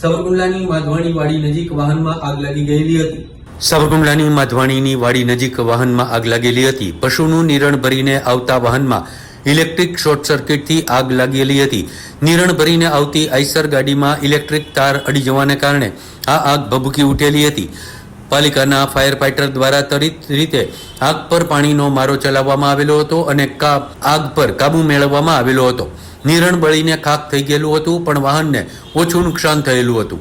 સાવરકુંડલાની માધવાણી વાડી નજીક વાહનમાં આગ લાગી ગયેલી હતી. સાવરકુંડલાની માધવાણીની વાડી નજીક વાહનમાં આગ લાગેલી હતી. પશુનું નિરણ ભરીને આવતા વાહનમાં ઇલેક્ટ્રિક શોર્ટ સર્કિટથી આગ લાગેલી હતી. નિરણ ભરીને આવતી આઈસર ગાડીમાં ઇલેક્ટ્રિક તાર અડી જવાને કારણે આ આગ ભભૂકી ઉઠેલી હતી. પાલિકાના ફાયર ફાઇટર દ્વારા ત્વરિત રીતે આગ પર પાણીનો મારો ચલાવવામાં આવેલો હતો અને આગ પર કાબુ મેળવવામાં આવેલો હતો. નિરણ બળીને ખાક થઈ ગયેલું હતું, પણ વાહનને ઓછું નુકસાન થયેલું હતું.